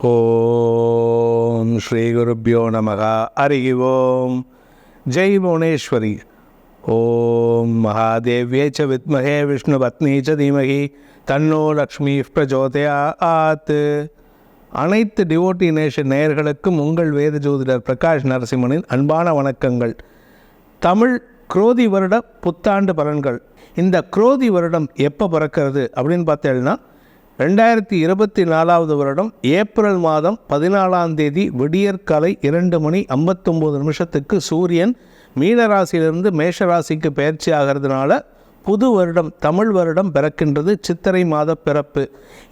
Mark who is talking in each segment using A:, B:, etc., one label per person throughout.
A: ஓம் ஸ்ரீ குருப்பியோ நமகா. ஹரி ஓம். ஜெய் புவனேஸ்வரி. ஓம் மகாதேவ்யே ச வித்மகே விஷ்ணு பத்னி ச தீமகி. தன்னோ லக்ஷ்மி பிரஜோதயாத். அனைத்து டிவோட்டி நேஷன் நேயர்களுக்கும் உங்கள் வேத ஜோதிடர் பிரகாஷ் நரசிம்மனின் அன்பான வணக்கங்கள். தமிழ் குரோதி வருட புத்தாண்டு பலன்கள். இந்த குரோதி வருடம் எப்போ பிறக்கிறது அப்படின்னு பார்த்தேன்னா ரெண்டாயிரத்தி இருபத்தி நாலாவது வருடம் ஏப்ரல் மாதம் பதினாலாம் தேதி விடியற்காலை இரண்டு மணி ஐம்பத்தொம்போது நிமிஷத்துக்கு சூரியன் மீனராசியிலிருந்து மேஷராசிக்கு பயிற்சி ஆகிறதுனால புது வருடம் தமிழ் வருடம் பிறக்கின்றது சித்திரை மாத பிறப்பு.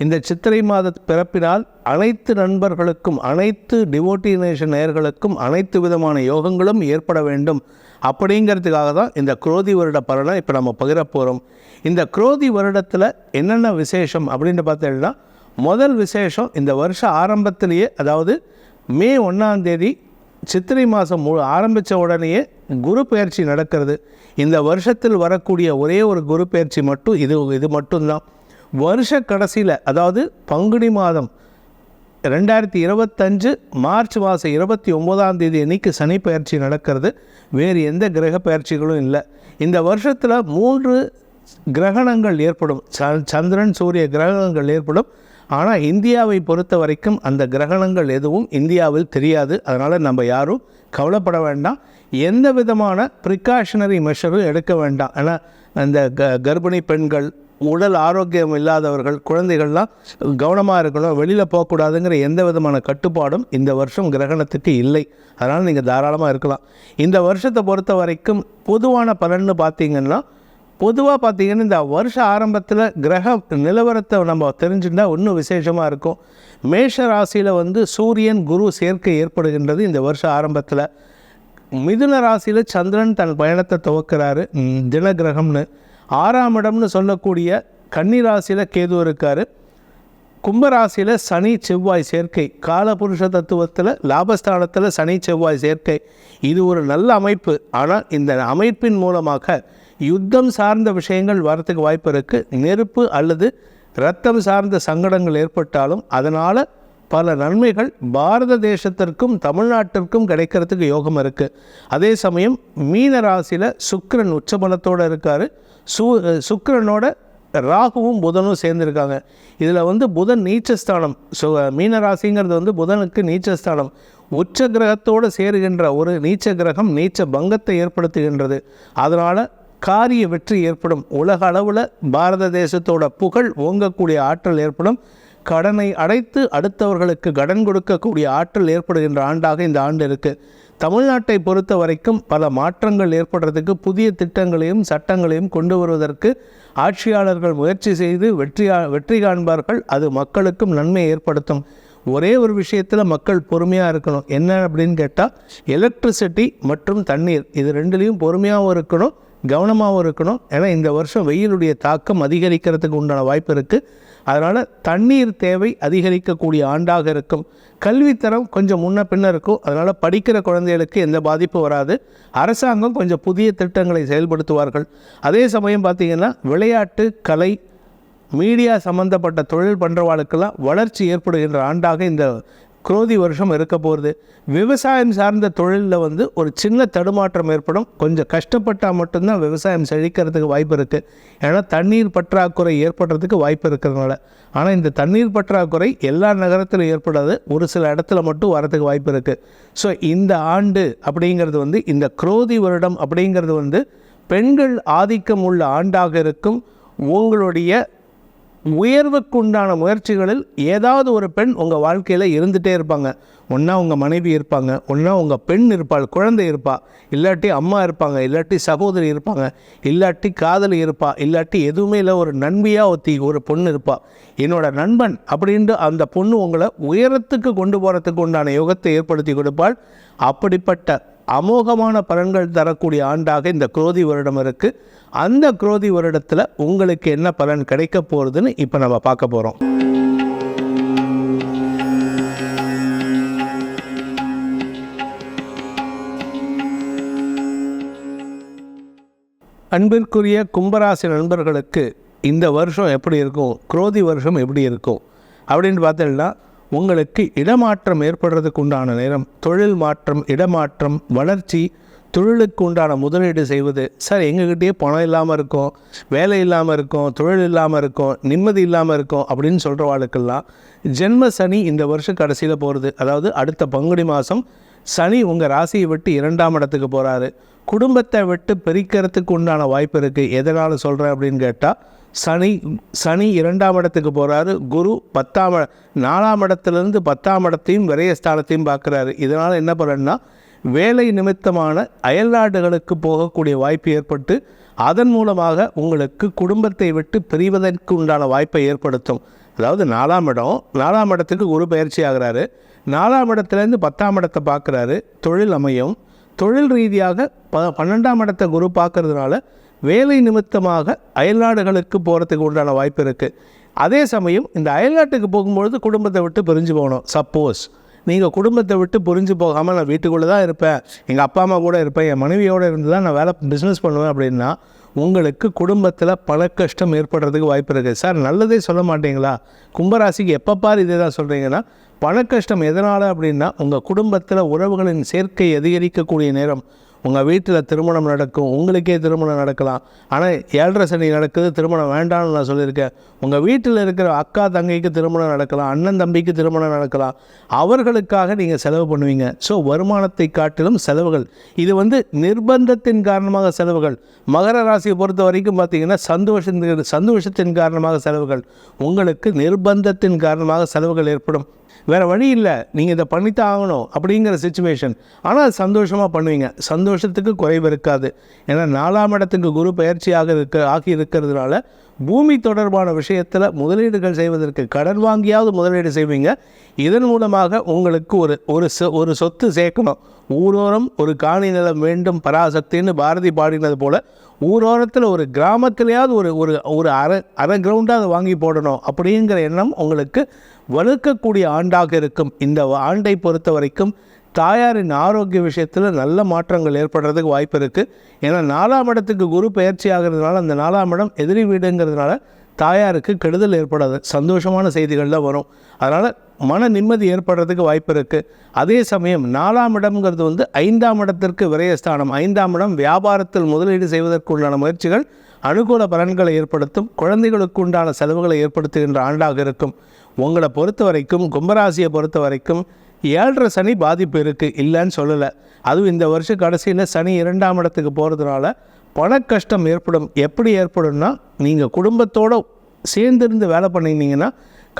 A: இந்த சித்திரை மாத பிறப்பினால் அனைத்து நண்பர்களுக்கும் அனைத்து டிவோட்டினேஷன் நேர்களுக்கும் அனைத்து விதமான யோகங்களும் ஏற்பட வேண்டும். அப்படிங்கிறதுக்காக தான் இந்த குரோதி வருட பலனை இப்போ நம்ம பகிர போகிறோம் இந்த குரோதி வருடத்தில் என்னென்ன விசேஷம் அப்படின்னு பார்த்தீங்கன்னா முதல் விசேஷம் இந்த வருஷ ஆரம்பத்திலேயே அதாவது மே ஒன்றாம் தேதி சித்திரை மாதம் மு ஆரம்பித்த உடனேயே குரு பயிற்சி நடக்கிறது. இந்த வருஷத்தில் வரக்கூடிய ஒரே ஒரு குரு பயிற்சி மட்டும் இது இது மட்டும்தான். வருஷ கடைசியில் அதாவது பங்குனி மாதம் ரெண்டாயிரத்தி இருபத்தஞ்சு மார்ச் மாதம் இருபத்தி ஒம்போதாம் தேதி அன்னைக்கு சனி பயிற்சி நடக்கிறது. வேறு எந்த கிரக பயிற்சிகளும் இல்லை. இந்த வருஷத்தில் மூன்று கிரகணங்கள் ஏற்படும். ச சந்திரன் சூரிய கிரகணங்கள் ஏற்படும். ஆனால் இந்தியாவை பொறுத்த வரைக்கும் அந்த கிரகணங்கள் எதுவும் இந்தியாவில் தெரியாது. அதனால் நம்ம யாரும் கவலைப்பட வேண்டாம். எந்த விதமான ப்ரிகாஷனரி மெஷரும் எடுக்க வேண்டாம். ஏன்னா அந்த க கர்ப்பிணி பெண்கள் உடல் ஆரோக்கியம் இல்லாதவர்கள் குழந்தைகள்லாம் கவனமாக இருக்கணும். வெளியில் போகக்கூடாதுங்கிற எந்த விதமான கட்டுப்பாடும் இந்த வருஷம் கிரகணத்துக்கு இல்லை. அதனால் நீங்கள் தாராளமாக இருக்கலாம். இந்த வருஷத்தை பொறுத்த வரைக்கும் பொதுவான பலன்னு பார்த்தீங்கன்னா பொதுவாக பார்த்தீங்கன்னா இந்த வருஷ ஆரம்பத்தில் கிரக நிலவரத்தை நம்ம தெரிஞ்சுட்டா இன்னும் விசேஷமாக இருக்கும். மேஷ ராசியில் வந்து சூரியன் குரு சேர்க்கை ஏற்படுகின்றது இந்த வருஷ ஆரம்பத்தில். மிதுன ராசியில் சந்திரன் தன் பயணத்தை துவக்கிறாரு. தினகிரகம்னு. ஆறாம் இடம்னு சொல்லக்கூடிய கன்னி ராசியில் கேது இருக்கார். கும்பராசியில் சனி செவ்வாய் சேர்க்கை. காலபுருஷ தத்துவத்தில் லாபஸ்தானத்தில் சனி செவ்வாய் சேர்க்கை. இது ஒரு நல்ல அமைப்பு. ஆனால் இந்த அமைப்பின் மூலமாக யுத்தம் சார்ந்த விஷயங்கள் வரத்துக்கு வாய்ப்பு இருக்குது நெருப்பு அல்லது இரத்தம் சார்ந்த சங்கடங்கள் ஏற்பட்டாலும் அதனால் பல நன்மைகள் பாரத தேசத்திற்கும் தமிழ்நாட்டிற்கும் கிடைக்கிறதுக்கு யோகம் இருக்குது அதே சமயம் மீன ராசியில் சுக்கரன் உச்சபலத்தோடு இருக்கார். சு சுக்கரனோட ராகுவும் புதனும் சேர்ந்துருக்காங்க. இதில் வந்து புதன் நீச்சஸ்தானம். ஸோ மீனராசிங்கிறது வந்து புதனுக்கு நீச்சஸ்தானம். உச்ச கிரகத்தோடு சேருகின்ற ஒரு நீச்ச கிரகம் நீச்ச பங்கத்தை ஏற்படுத்துகின்றது. அதனால் காரிய வெற்றி ஏற்படும். உலக அளவில் பாரத தேசத்தோட புகழ் ஓங்கக்கூடிய ஆற்றல் ஏற்படும். கடனை அடைத்து அடுத்தவர்களுக்கு கடன் கொடுக்கக்கூடிய ஆற்றல் ஏற்படுகின்ற ஆண்டாக இந்த ஆண்டு இருக்குது தமிழ்நாட்டை பொறுத்த வரைக்கும் பல மாற்றங்கள் ஏற்படுறதுக்கு புதிய திட்டங்களையும் சட்டங்களையும் கொண்டு வருவதற்கு ஆட்சியாளர்கள் முயற்சி செய்து வெற்றியா வெற்றி காண்பார்கள். அது மக்களுக்கும் நன்மை ஏற்படுத்தும். ஒரே ஒரு விஷயத்தில் மக்கள் பொறுமையாக இருக்கணும். என்ன அப்படின்னு கேட்டால் எலக்ட்ரிசிட்டி மற்றும் தண்ணீர். இது ரெண்டுலேயும் பொறுமையாகவும் இருக்கணும். கவனமாகவும் இருக்கணும். ஏன்னா இந்த வருஷம் வெயிலுடைய தாக்கம் அதிகரிக்கிறதுக்கு உண்டான வாய்ப்பு இருக்குது அதனால் தண்ணீர் தேவை அதிகரிக்கக்கூடிய ஆண்டாக இருக்கும். கல்வித்தரம் கொஞ்சம் முன்ன பின்ன இருக்கும். அதனால் படிக்கிற குழந்தைகளுக்கு எந்த பாதிப்பும் வராது. அரசாங்கம் கொஞ்சம் புதிய திட்டங்களை செயல்படுத்துவார்கள். அதே சமயம் பார்த்திங்கன்னா விளையாட்டு கலை மீடியா சம்மந்தப்பட்ட தொழில் பண்ணுறவாளுக்கெல்லாம் வளர்ச்சி ஏற்படுகின்ற ஆண்டாக இந்த குரோதி வருஷம் இருக்க போகிறது விவசாயம் சார்ந்த தொழிலில் வந்து ஒரு சின்ன தடுமாற்றம் ஏற்படும். கொஞ்சம் கஷ்டப்பட்டால் மட்டும்தான் விவசாயம் செழிக்கிறதுக்கு வாய்ப்பு இருக்குது ஏன்னா தண்ணீர் பற்றாக்குறை ஏற்படுறதுக்கு வாய்ப்பு இருக்கிறதுனால. ஆனால் இந்த தண்ணீர் பற்றாக்குறை எல்லா நகரத்திலும் ஏற்படாது. ஒரு சில இடத்துல மட்டும் வரதுக்கு வாய்ப்பு இருக்குது ஸோ இந்த ஆண்டு அப்படிங்கிறது வந்து இந்த குரோதி வருடம் அப்படிங்கிறது வந்து பெண்கள் ஆதிக்கம் உள்ள ஆண்டாக இருக்கும். உங்களுடைய உயர்வுக்குண்டான முயற்சிகளில் ஏதாவது ஒரு பெண் உங்கள் வாழ்க்கையில் இருந்துகிட்டே இருப்பாங்க. ஒன்றா உங்கள் மனைவி இருப்பாங்க ஒன்றா உங்கள் பெண் இருப்பாள் குழந்தை இருப்பா இல்லாட்டி அம்மா இருப்பாங்க இல்லாட்டி சகோதரி இருப்பாங்க இல்லாட்டி காதலி இருப்பா இல்லாட்டி எதுவுமே இல்லை ஒரு நண்பியாக ஒத்தி ஒரு பொண்ணு இருப்பா. என்னோட நண்பன் அப்படின்ட்டு அந்த பொண்ணு உங்களை உயரத்துக்கு கொண்டு போகிறதுக்கு உண்டான யோகத்தை ஏற்படுத்தி கொடுப்பாள். அப்படிப்பட்ட அமோகமான பலன்கள் தரக்கூடிய ஆண்டாக இந்த குரோதி வருடம் இருக்குது அந்த குரோதி வருடத்தில் உங்களுக்கு என்ன பலன் கிடைக்க போகிறதுன்னு இப்போ நம்ம பார்க்க போகிறோம் அன்பிற்குரிய கும்பராசி நண்பர்களுக்கு இந்த வருஷம் எப்படி இருக்கும்? குரோதி வருஷம் எப்படி இருக்கும்? அப்படின்னு பார்த்தீங்கன்னா உங்களுக்கு இடமாற்றம் ஏற்படுறதுக்கு உண்டான நேரம் தொழில் மாற்றம் இடமாற்றம் வளர்ச்சி தொழிலுக்கு உண்டான முதலீடு செய்வது. சார் எங்ககிட்டயே பணம் இல்லாமல் இருக்கும் வேலை இல்லாமல் இருக்கும் தொழில் இல்லாமல் இருக்கும் நிம்மதி இல்லாமல் இருக்கும் அப்படின்னு சொல்கிற வாழ்க்கெல்லாம் ஜென்ம சனி இந்த வருஷம் கடைசியில் போகிறது அதாவது அடுத்த பங்குனி மாதம் சனி உங்கள் ராசியை விட்டு இரண்டாம் இடத்துக்கு போகிறாரு குடும்பத்தை விட்டு பிரிக்கிறதுக்கு உண்டான வாய்ப்பு இருக்குது எதனால் சொல்கிறேன் அப்படின்னு கேட்டால் சனி சனி இரண்டாம் இடத்துக்கு போகிறாரு குரு பத்தாம் நாலாம் இடத்துலேருந்து பத்தாம் இடத்தையும் விரயஸ்தானத்தையும் பார்க்குறாரு. இதனால் என்ன பண்ணுறேன்னா வேலை நிமித்தமான அயல்நாடுகளுக்கு போகக்கூடிய வாய்ப்பு ஏற்பட்டு அதன் மூலமாக உங்களுக்கு குடும்பத்தை விட்டு பிரிவதற்கு உண்டான வாய்ப்பை ஏற்படுத்தும். அதாவது நாலாம் இடம் நாலாம் இடத்துக்கு குரு பயிற்சி ஆகிறாரு. நாலாம் இடத்துலேருந்து பத்தாம் இடத்தை பார்க்குறாரு. தொழில் அமையும். தொழில் ரீதியாக ப பன்னெண்டாம் இடத்தை குரு பார்க்கறதுனால வேலை நிமித்தமாக அயல்நாடுகளுக்கு போகிறதுக்கு உண்டான வாய்ப்பு இருக்குது அதே சமயம் இந்த அயல்நாட்டுக்கு போகும்பொழுது குடும்பத்தை விட்டு பிரிஞ்சு போகணும். சப்போஸ் நீங்கள் குடும்பத்தை விட்டு புரிஞ்சு போகாமல் நான் வீட்டுக்குள்ளே தான் இருப்பேன். எங்கள் அப்பா அம்மா கூட இருப்பேன். என் மனைவியோடு இருந்து தான் நான் வேலை பிஸ்னஸ் பண்ணுவேன் அப்படின்னா உங்களுக்கு குடும்பத்தில் பல கஷ்டம் ஏற்படுறதுக்கு வாய்ப்பு இருக்குது சார் நல்லதே சொல்ல மாட்டீங்களா? கும்பராசிக்கு எப்போ பார் இதே தான் சொல்கிறீங்கன்னா பண கஷ்டம் எதனால் அப்படின்னா உங்கள் குடும்பத்தில் உறவுகளின் சேர்க்கை அதிகரிக்கக்கூடிய நேரம். உங்கள் வீட்டில் திருமணம் நடக்கும் உங்களுக்கே திருமணம் நடக்கலாம். ஆனால் ஏழரை சனி நடக்குது திருமணம் வேண்டாம்னு நான் சொல்லியிருக்கேன். உங்கள் வீட்டில் இருக்கிற அக்கா தங்கைக்கு திருமணம் நடக்கலாம் அண்ணன் தம்பிக்கு திருமணம் நடக்கலாம். அவர்களுக்காக நீங்கள் செலவு பண்ணுவீங்க. ஸோ வருமானத்தை காட்டிலும் செலவுகள். இது வந்து நிர்பந்தத்தின் காரணமாக செலவுகள். மகர ராசியை பொறுத்த வரைக்கும் பார்த்தீங்கன்னா சந்தோஷத்தின் சந்தோஷத்தின் காரணமாக செலவுகள். உங்களுக்கு நிர்பந்தத்தின் காரணமாக செலவுகள் ஏற்படும். வேறு வழி இல்லை. நீங்கள் இதை பண்ணித்தான் ஆகணும் அப்படிங்கிற சுச்சுவேஷன் ஆனால் அது சந்தோஷமாக பண்ணுவீங்க. சந்தோஷத்துக்கு குறைவு இருக்காது. ஏன்னா நாலாம் இடத்துக்கு குரு பயிற்சியாக இருக்க ஆகி இருக்கிறதுனால பூமி தொடர்பான விஷயத்தில் முதலீடுகள் செய்வதற்கு கடன் வாங்கியாவது முதலீடு செய்வீங்க. இதன் மூலமாக உங்களுக்கு ஒரு ஒரு சொ- ஒரு சொத்து சேர்க்கணும். ஊரோரம் ஒரு காணி நிலம் வேண்டும் பராசக்தின்னு பாரதி பாடினது போல் ஊரோரத்தில் ஒரு கிராமத்திலேயாவது ஒரு ஒரு ஒரு அரை அரை கிரவுண்டாவது வாங்கி போடணும் அப்படிங்கிற எண்ணம் உங்களுக்கு வலுக்கக்கூடிய ஆண்டாக இருக்கும். இந்த ஆண்டை பொறுத்த வரைக்கும் தாயாரின் ஆரோக்கிய விஷயத்தில் நல்ல மாற்றங்கள் ஏற்படுறதுக்கு வாய்ப்பு இருக்குது ஏன்னா நாலாம் இடத்துக்கு குரு பயிற்சி ஆகிறதுனால அந்த நாலாம் இடம் எதிரி வீடுங்கிறதுனால தாயாருக்கு கெடுதல் ஏற்படாது. சந்தோஷமான செய்திகள் வரும். அதனால் மன நிம்மதி ஏற்படுறதுக்கு வாய்ப்பு இருக்குது அதே சமயம் நாலாம் இடம்ங்கிறது வந்து ஐந்தாம் இடத்திற்கு விரயஸ்தானம். ஐந்தாம் இடம் வியாபாரத்தில் முதலீடு செய்வதற்கு உண்டான முயற்சிகள் அனுகூல பலன்களை ஏற்படுத்தும் குழந்தைகளுக்கு உண்டான செலவுகளை ஏற்படுத்துகின்ற ஆண்டாக இருக்கும். உங்களை பொறுத்த வரைக்கும் கும்பராசியை பொறுத்த வரைக்கும் ஏழரை சனி பாதிப்பு இருக்குது இல்லைன்னு சொல்லலை. அதுவும் இந்த வருஷம் கடைசியில் சனி இரண்டாம் இடத்துக்கு போகிறதுனால பண கஷ்டம் ஏற்படும். எப்படி ஏற்படும்னா நீங்கள் குடும்பத்தோடு சேர்ந்திருந்து வேலை பண்ணினீங்கன்னா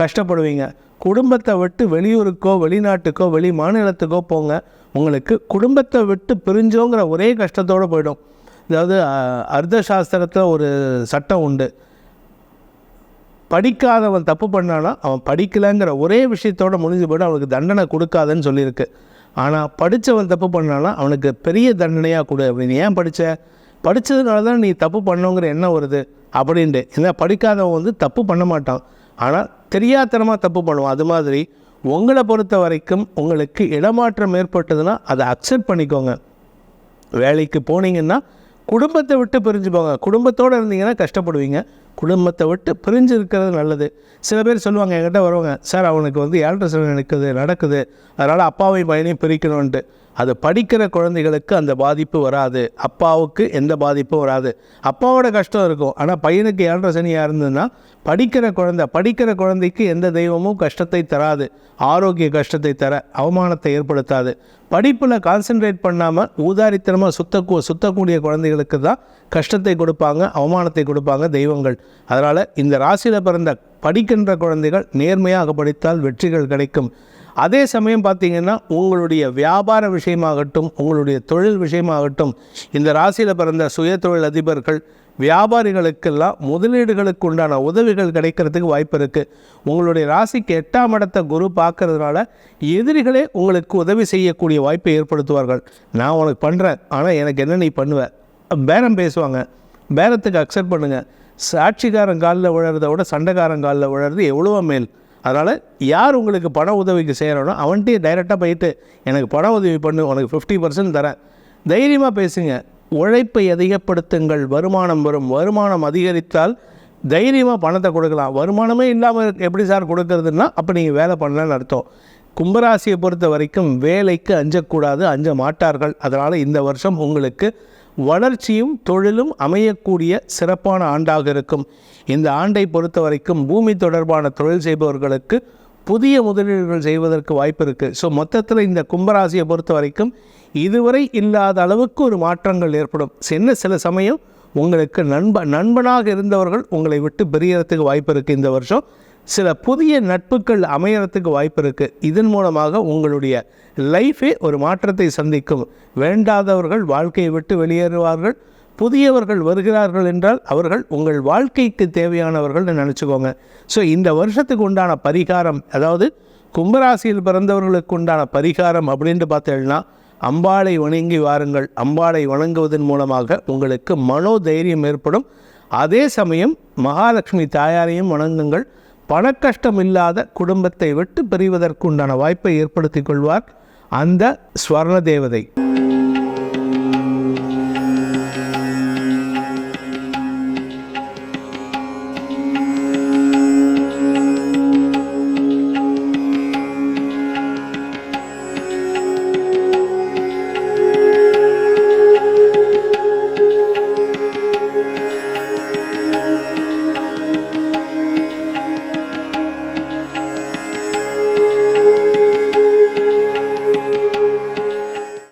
A: கஷ்டப்படுவீங்க. குடும்பத்தை விட்டு வெளியூருக்கோ வெளிநாட்டுக்கோ வெளி மாநிலத்துக்கோ போங்க. உங்களுக்கு குடும்பத்தை விட்டு பிரிஞ்சோங்கிற ஒரே கஷ்டத்தோடு போயிடும். அதாவது அர்த்த சாஸ்திரத்தில் ஒரு சட்டம் உண்டு. படிக்காதவன் தப்பு பண்ணானா அவன் படிக்கலைங்கிற ஒரே விஷயத்தோட முடிஞ்சு போய்ட்டு அவனுக்கு தண்டனை கொடுக்காதன்னு சொல்லியிருக்கு. ஆனால் படித்தவன் தப்பு பண்ணானா அவனுக்கு பெரிய தண்டனையாக கொடு. அப்படின்னு ஏன் படித்த படித்ததுனால தான் நீ தப்பு பண்ணுங்கிற எண்ணம் வருது அப்படின்ட்டு. ஏன்னா படிக்காதவன் வந்து தப்பு பண்ண மாட்டான். ஆனால் தெரியாத்தனமாக தப்பு பண்ணுவான். அது மாதிரி உங்களை பொறுத்த வரைக்கும் உங்களுக்கு இடமாற்றம் ஏற்பட்டதுன்னா அதை அக்செப்ட் பண்ணிக்கோங்க. வேலைக்கு போனீங்கன்னா குடும்பத்தை விட்டு பிரிஞ்சு போங்க. குடும்பத்தோடு இருந்தீங்கன்னா கஷ்டப்படுவீங்க. குடும்பத்தை விட்டு பிரிஞ்சு இருக்கிறது நல்லது. சில பேர் சொல்லுவாங்க என்கிட்ட வருவாங்க சார் அவனுக்கு வந்து ஏழரை சனி நடக்குது நடக்குது. அதனால் அப்பாவையும் பையனையும் பிரிக்கணுன்ட்டு அது படிக்கிற குழந்தைகளுக்கு அந்த பாதிப்பு வராது. அப்பாவுக்கு எந்த பாதிப்பும் வராது. அப்பாவோட கஷ்டம் இருக்கும். ஆனால் பையனுக்கு ஏழரை சனியாக இருந்ததுன்னா படிக்கிற குழந்தை படிக்கிற குழந்தைக்கு எந்த தெய்வமும் கஷ்டத்தை தராது. ஆரோக்கிய கஷ்டத்தை தர அவமானத்தை ஏற்படுத்தாது. படிப்பில் கான்சென்ட்ரேட் பண்ணாமல் ஊதாரித்தனமாக சுத்த சுத்தக்கூடிய குழந்தைகளுக்கு தான் கஷ்டத்தை கொடுப்பாங்க அவமானத்தை கொடுப்பாங்க தெய்வங்கள். அதனால் இந்த ராசியில் பிறந்த படிக்கின்ற குழந்தைகள் நேர்மையாக படித்தால் வெற்றிகள் கிடைக்கும். அதே சமயம் பார்த்தீங்கன்னா உங்களுடைய வியாபார விஷயமாகட்டும் உங்களுடைய தொழில் விஷயமாகட்டும் இந்த ராசியில் பிறந்த சுய தொழில் அதிபர்கள் வியாபாரிகளுக்கெல்லாம் முதலீடுகளுக்கு உண்டான உதவிகள் கிடைக்கிறதுக்கு வாய்ப்பு இருக்குது உங்களுடைய ராசிக்கு எட்டாம் இடத்த குரு பார்க்கறதுனால எதிரிகளே உங்களுக்கு உதவி செய்யக்கூடிய வாய்ப்பை ஏற்படுத்துவார்கள். நான் உனக்கு பண்ணுறேன் ஆனால் எனக்கு என்ன நீ பண்ணுவ? பேரம் பேசுவாங்க. பேரத்துக்கு அக்செப்ட் பண்ணுங்கள் சாட்சிக்காரன் காலில் விட சண்டைக்காரன் காலில் விழறது எவ்வளவோ மேல். அதனால் யார் உங்களுக்கு பண உதவிக்கு செய்கிறனோ அவன்கிட்டயே டைரெக்டாக போயிட்டு எனக்கு பண உதவி பண்ணு உனக்கு ஃபிஃப்டி பர்சன்ட் தரேன். தைரியமாக பேசுங்க. உழைப்பை அதிகப்படுத்துங்கள். வருமானம் வரும். வருமானம் அதிகரித்தால் தைரியமாக பணத்தை கொடுக்கலாம். வருமானமே இல்லாமல் எப்படி சார் கொடுக்கறதுன்னா அப்போ நீங்கள் வேலை பண்ணலன்னு அர்த்தம். கும்பராசியை பொறுத்த வரைக்கும் வேலைக்கு அஞ்சக்கூடாது அஞ்ச மாட்டார்கள். அதனால் இந்த வருஷம் உங்களுக்கு வளர்ச்சியும் தொழிலும் அமையக்கூடிய சிறப்பான ஆண்டாக இருக்கும். இந்த ஆண்டை பொறுத்த வரைக்கும் பூமி தொடர்பான தொழில் செய்பவர்களுக்கு புதிய முதலீடுகள் செய்வதற்கு வாய்ப்பு இருக்குது ஸோ மொத்தத்தில் இந்த கும்பராசியை பொறுத்த வரைக்கும் இதுவரை இல்லாத அளவுக்கு ஒரு மாற்றங்கள் ஏற்படும். சின்ன சில சமயம் உங்களுக்கு நண்ப நண்பனாக இருந்தவர்கள் உங்களை விட்டு பிரியறதுக்கு வாய்ப்பு இருக்குது இந்த வருஷம். சில புதிய நட்புகள் அமையறதுக்கு வாய்ப்பு இருக்குது இதன் மூலமாக உங்களுடைய லைஃபே ஒரு மாற்றத்தை சந்திக்கும். வேண்டாதவர்கள் வாழ்க்கையை விட்டு வெளியேறுவார்கள். புதியவர்கள் வருகிறார்கள் என்றால் அவர்கள் உங்கள் வாழ்க்கைக்கு தேவையானவர்கள்னு நினச்சிக்கோங்க. ஸோ இந்த வருஷத்துக்கு உண்டான பரிகாரம் அதாவது கும்பராசியில் பிறந்தவர்களுக்கு உண்டான பரிகாரம் அப்படின்ட்டு பார்த்தேன்னா அம்பாளை வணங்கி வாருங்கள். அம்பாளை வணங்குவதன் மூலமாக உங்களுக்கு மனோதைரியம் ஏற்படும். அதே சமயம் மகாலட்சுமி தாயாரையும் வணங்குங்கள். பணக்கஷ்டம் இல்லாத குடும்பத்தை விட்டு பிரிவதற்குண்டான வாய்ப்பை ஏற்படுத்திக் கொள்வார் அந்த ஸ்வர்ண தேவதை.